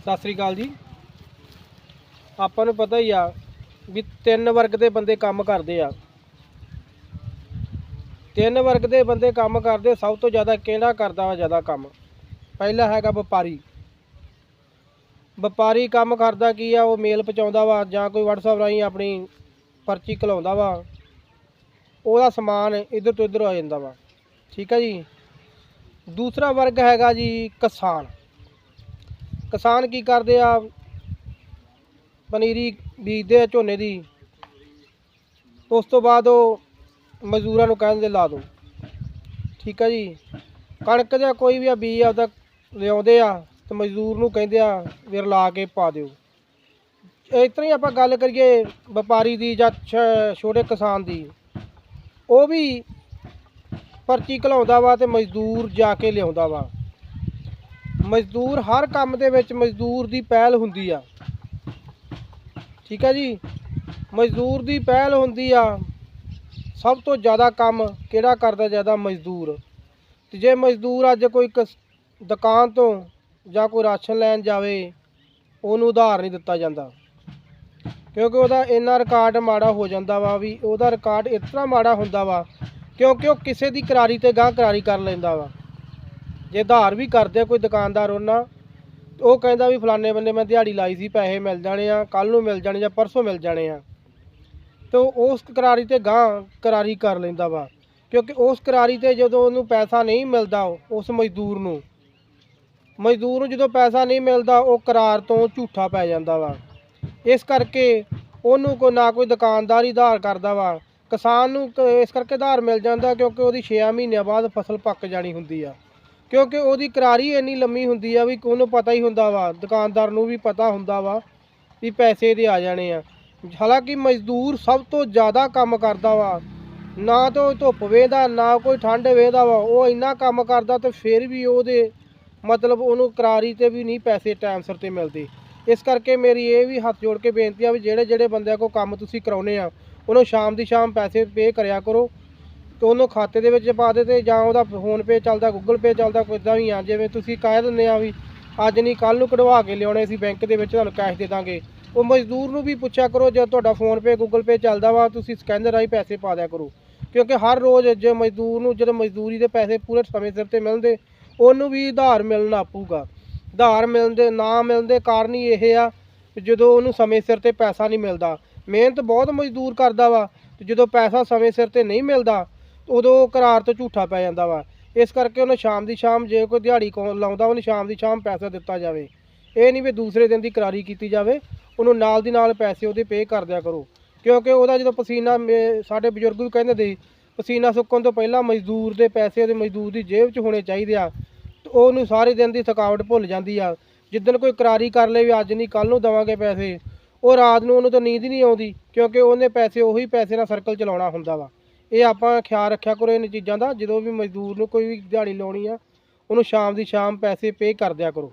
ਸਤਿ ਸ੍ਰੀ ਅਕਾਲ ਜੀ। ਆਪਾਂ ਨੂੰ ਪਤਾ ਹੀ ਆ ਵੀ ਤਿੰਨ ਵਰਗ ਦੇ ਬੰਦੇ ਕੰਮ ਕਰਦੇ ਆ। ਤਿੰਨ ਵਰਗ ਦੇ ਬੰਦੇ ਕੰਮ ਕਰਦੇ, ਸਭ ਤੋਂ ਜ਼ਿਆਦਾ ਕਿਹੜਾ ਕਰਦਾ ਵਾ ਜ਼ਿਆਦਾ ਕੰਮ? ਪਹਿਲਾ ਹੈਗਾ ਵਪਾਰੀ। ਵਪਾਰੀ ਕੰਮ ਕਰਦਾ ਕੀ ਆ? ਉਹ ਮੇਲ ਪਹੁੰਚਾਉਂਦਾ ਵਾ ਜਾਂ ਕੋਈ WhatsApp ਰਾਹੀਂ ਆਪਣੀ ਪਰਚੀ ਘਲਾਉਂਦਾ ਵਾ। ਉਹਦਾ ਸਮਾਨ ਇੱਧਰ ਤੋਂ ਇੱਧਰ ਆ ਜਾਂਦਾ ਵਾ। ਠੀਕ ਆ ਜੀ। ਦੂਸਰਾ ਵਰਗ ਹੈਗਾ ਜੀ ਕਿਸਾਨ। ਕਿਸਾਨ ਕੀ ਕਰਦੇ ਆ? ਪਨੀਰੀ ਬੀਜਦੇ ਆ ਝੋਨੇ ਦੀ। ਉਸ ਤੋਂ ਬਾਅਦ ਉਹ ਮਜ਼ਦੂਰਾਂ ਨੂੰ ਕਹਿੰਦੇ ਲਾ ਦਿਓ ਠੀਕ ਆ ਜੀ? ਕਣਕ ਦਾ ਕੋਈ ਵੀ ਆ ਬੀਜ ਆਪਦਾ ਲਿਆਉਂਦੇ ਆ ਤੇ ਮਜ਼ਦੂਰ ਨੂੰ ਕਹਿੰਦੇ ਆ ਵੀ ਰਲਾ ਕੇ ਪਾ ਦਿਓ। ਇਸ ਤਰ੍ਹਾਂ ਹੀ ਆਪਾਂ ਗੱਲ ਕਰੀਏ ਵਪਾਰੀ ਦੀ ਜਾਂ ਛੋਟੇ ਕਿਸਾਨ ਦੀ। ਉਹ ਵੀ ਪਰਚੀ ਘਲਾਉਂਦਾ ਵਾ ਤੇ ਮਜ਼ਦੂਰ ਜਾ ਕੇ ਲਿਆਉਂਦਾ ਵਾ। ਮਜ਼ਦੂਰ ਹਰ ਕੰਮ ਦੇ ਵਿੱਚ ਮਜ਼ਦੂਰ ਦੀ ਪਹਿਲ ਹੁੰਦੀ ਆ। ਠੀਕ ਹੈ ਜੀ? ਮਜ਼ਦੂਰ ਦੀ ਪਹਿਲ ਹੁੰਦੀ ਆ। ਸਭ ਤੋਂ ਜ਼ਿਆਦਾ ਕੰਮ ਕਿਹੜਾ ਕਰਦਾ ਜ਼ਿਆਦਾ ਮਜ਼ਦੂਰ? ਤੇ ਜੇ ਮਜ਼ਦੂਰ ਅੱਜ ਕੋਈ ਕਸ- ਦੁਕਾਨ ਤੋਂ ਜਾਂ ਕੋਈ ਰਾਸ਼ਨ ਲੈਣ ਜਾਵੇ, ਉਹਨੂੰ ਉਧਾਰ ਨਹੀਂ ਦਿੱਤਾ ਜਾਂਦਾ। ਕਿਉਂਕਿ ਉਹਦਾ ਇੰਨਾ ਰਿਕਾਰਡ ਮਾੜਾ ਹੋ ਜਾਂਦਾ ਵਾ ਵੀ ਉਹਦਾ ਰਿਕਾਰਡ ਇਸ ਤਰ੍ਹਾਂ ਮਾੜਾ ਹੁੰਦਾ ਵਾ ਕਿਉਂਕਿ ਉਹ ਕਿਸੇ ਦੀ ਕਰਾਰੀ ਤੇ ਗਾਂ ਕਰਾਰੀ ਕਰ ਲੈਂਦਾ ਵਾ। ਜੇ ਉਧਾਰ ਵੀ ਕਰਦੇ ਕੋਈ ਦੁਕਾਨਦਾਰ ਉਹਨਾਂ, ਉਹ ਕਹਿੰਦਾ ਵੀ ਫਲਾਣੇ ਬੰਦੇ ਮੈਂ ਦਿਹਾੜੀ ਲਾਈ ਸੀ, ਪੈਸੇ ਮਿਲ ਜਾਣੇ ਆ ਕੱਲ ਨੂੰ ਮਿਲ ਜਾਣੇ ਜਾਂ ਪਰਸੋਂ ਮਿਲ ਜਾਣੇ ਆ। ਤੇ ਉਹ ਉਸ ਕਰਾਰੀ ਤੇ ਗਾਂ ਕਰਾਰੀ ਕਰ ਲੈਂਦਾ ਵਾ, ਕਿਉਂਕਿ ਉਸ ਕਰਾਰੀ ਤੇ ਜਦੋਂ ਉਹਨੂੰ ਪੈਸਾ ਨਹੀਂ ਮਿਲਦਾ ਉਸ ਮਜ਼ਦੂਰ ਨੂੰ ਮਜ਼ਦੂਰ ਨੂੰ ਜਦੋਂ ਪੈਸਾ ਨਹੀਂ ਮਿਲਦਾ ਉਹ ਕਰਾਰ ਤੋਂ ਝੂਠਾ ਪੈ ਜਾਂਦਾ ਵਾ। ਇਸ ਕਰਕੇ ਉਹਨੂੰ ਕੋਈ ਨਾ ਕੋਈ ਦੁਕਾਨਦਾਰ ਹੀ ਉਧਾਰ ਕਰਦਾ ਵਾ, ਕਿਸਾਨ ਨੂੰ ਇਸ ਕਰਕੇ ਉਧਾਰ ਮਿਲ ਜਾਂਦਾ ਕਿਉਂਕਿ ਉਹਦੀ 6 ਮਹੀਨਿਆਂ ਬਾਅਦ ਫਸਲ ਪੱਕ ਜਾਣੀ ਹੁੰਦੀ ਆ। ਕਿਉਂਕਿ ਉਹਦੀ ਕਰਾਰੀ ਇੰਨੀ ਲੰਮੀ ਹੁੰਦੀ ਆ ਵੀ ਉਹਨੂੰ ਪਤਾ ਹੀ ਹੁੰਦਾ ਵਾ, ਦੁਕਾਨਦਾਰ ਨੂੰ ਵੀ ਪਤਾ ਹੁੰਦਾ ਵਾ ਵੀ ਪੈਸੇ ਦੇ ਆ ਜਾਣੇ ਆ। ਹਾਲਾਂਕਿ ਮਜ਼ਦੂਰ ਸਭ ਤੋਂ ਜ਼ਿਆਦਾ ਕੰਮ ਕਰਦਾ ਵਾ। ਨਾ ਤਾਂ ਧੁੱਪ ਵੇਹਦਾ, ਨਾ ਕੋਈ ਠੰਡ ਵੇਹਦਾ ਵਾ, ਉਹ ਇੰਨਾ ਕੰਮ ਕਰਦਾ ਤੇ ਫਿਰ ਵੀ ਉਹਦੇ ਮਤਲਬ ਉਹਨੂੰ ਕਰਾਰੀ ਤੇ ਵੀ ਨਹੀਂ ਪੈਸੇ ਟਾਈਮ ਸਿਰ ਤੇ ਮਿਲਦੇ। ਇਸ ਕਰਕੇ ਮੇਰੀ ਇਹ ਵੀ ਹੱਥ ਜੋੜ ਕੇ ਬੇਨਤੀ ਆ ਵੀ ਜਿਹੜੇ ਜਿਹੜੇ ਬੰਦਿਆਂ ਕੋਲ ਕੰਮ ਤੁਸੀਂ ਕਰਾਉਨੇ ਆ, ਉਹਨੂੰ ਸ਼ਾਮ ਦੀ ਸ਼ਾਮ ਪੈਸੇ ਪੇ ਕਰਿਆ ਕਰੋ। ਤੇ ਉਹਨੂੰ ਖਾਤੇ ਦੇ ਵਿੱਚ ਪਾ ਦੇ ਤੇ ਜਾਂ ਉਹਦਾ ਫੋਨ ਪੇ ਚੱਲਦਾ ਗੂਗਲ ਪੇ ਚੱਲਦਾ, ਕੋਈ ਵੀ ਆ, ਜਿਵੇਂ ਤੁਸੀਂ ਕਹਿ ਦਿੰਦੇ ਆ ਵੀ ਅੱਜ ਨਹੀਂ ਕੱਲ ਨੂੰ ਕਢਵਾ ਕੇ ਲਿਆਉਣੇ ਸੀ ਬੈਂਕ ਦੇ ਵਿੱਚ, ਤੁਹਾਨੂੰ ਕੈਸ਼ ਦੇ ਦਾਂਗੇ। ਉਹ ਮਜ਼ਦੂਰ ਨੂੰ ਵੀ ਪੁੱਛਿਆ ਕਰੋ, ਜੇ ਤੁਹਾਡਾ ਫੋਨ ਪੇ ਗੂਗਲ ਪੇ ਚੱਲਦਾ ਵਾ, ਤੁਸੀਂ ਸਕੈਨਰ ਰਾਹੀਂ ਪੈਸੇ ਪਾ ਦਿਆ ਕਰੋ। ਕਿਉਂਕਿ ਹਰ ਰੋਜ਼ ਜੇ ਮਜ਼ਦੂਰ ਨੂੰ, ਜਦੋਂ ਮਜ਼ਦੂਰੀ ਦੇ ਪੈਸੇ ਪੂਰੇ ਸਮੇਂ ਸਿਰ ਤੇ ਮਿਲਦੇ ਉਹਨੂੰ ਵੀ ਆਧਾਰ ਮਿਲਣਾ ਪਊਗਾ। ਉਧਾਰ ਮਿਲਣ ਨਾ ਮਿਲਣ ਦੇ ਕਾਰਨ ਹੀ ਇਹ ਆ, ਜਦੋਂ ਉਹਨੂੰ ਸਮੇਂ ਸਿਰ ਤੇ ਪੈਸਾ ਨਹੀਂ ਮਿਲਦਾ। ਮਿਹਨਤ ਬਹੁਤ ਮਜ਼ਦੂਰ ਕਰਦਾ ਵਾ, ਤੇ ਜਦੋਂ ਪੈਸਾ ਸਮੇਂ ਸਿਰ ਤੇ ਨਹੀਂ ਮਿਲਦਾ ਉਦੋਂ ਕਰਾਰ ਤੋਂ ਝੂਠਾ ਪੈ ਜਾਂਦਾ ਵਾ। ਇਸ ਕਰਕੇ ਉਹਨੂੰ ਸ਼ਾਮ ਦੀ ਸ਼ਾਮ ਜੇ ਕੋਈ ਦਿਹਾੜੀ ਕੋ ਲਾਉਂਦਾ, ਉਹਨੂੰ ਸ਼ਾਮ ਦੀ ਸ਼ਾਮ ਪੈਸਾ ਦਿੱਤਾ ਜਾਵੇ। ਇਹ ਨਹੀਂ ਵੀ ਦੂਸਰੇ ਦਿਨ ਦੀ ਕਰਾਰੀ ਕੀਤੀ ਜਾਵੇ, ਉਹਨੂੰ ਨਾਲ ਦੀ ਨਾਲ ਪੈਸੇ ਉਹਦੇ ਪੇ ਕਰ ਦਿਆ ਕਰੋ। ਕਿਉਂਕਿ ਉਹਦਾ ਜਦੋਂ ਪਸੀਨਾ ਮੇ- ਸਾਡੇ ਬਜ਼ੁਰਗ ਵੀ ਕਹਿੰਦੇ ਸੀ, ਪਸੀਨਾ ਸੁੱਕਣ ਤੋਂ ਪਹਿਲਾਂ ਮਜ਼ਦੂਰ ਦੇ ਪੈਸੇ ਉਹਦੇ ਮਜ਼ਦੂਰ ਦੀ ਜੇਬ 'ਚ ਹੋਣੇ ਚਾਹੀਦੇ ਆ, ਤੇ ਉਹਨੂੰ ਸਾਰੇ ਦਿਨ ਦੀ ਥਕਾਵਟ ਭੁੱਲ ਜਾਂਦੀ ਆ। ਜਿੱਦਣ ਕੋਈ ਕਰਾਰੀ ਕਰ ਲੇ ਵੀ ਅੱਜ ਨਹੀਂ ਕੱਲ ਨੂੰ ਦੇਵਾਂਗੇ ਪੈਸੇ, ਉਹ ਰਾਤ ਨੂੰ ਉਹਨੂੰ ਤਾਂ ਨੀਂਦ ਹੀ ਨਹੀਂ ਆਉਂਦੀ, ਕਿਉਂਕਿ ਉਹਨੇ ਪੈਸੇ ਉਹੀ ਪੈਸੇ ਨਾਲ ਸਰਕਲ ਚਲਾਉਣਾ ਹੁੰਦਾ ਵਾ। ਇਹ ਆਪਾਂ ਖਿਆਲ ਰੱਖਿਆ ਕਰੋ ਇਹਨਾਂ ਚੀਜ਼ਾਂ ਦਾ, ਜਦੋਂ ਵੀ ਮਜ਼ਦੂਰ ਨੂੰ ਕੋਈ ਵੀ ਦਿਹਾੜੀ ਲਾਉਣੀ ਆ, ਉਹਨੂੰ ਸ਼ਾਮ ਦੀ ਸ਼ਾਮ ਪੈਸੇ ਪੇ ਕਰ ਦਿਆ ਕਰੋ।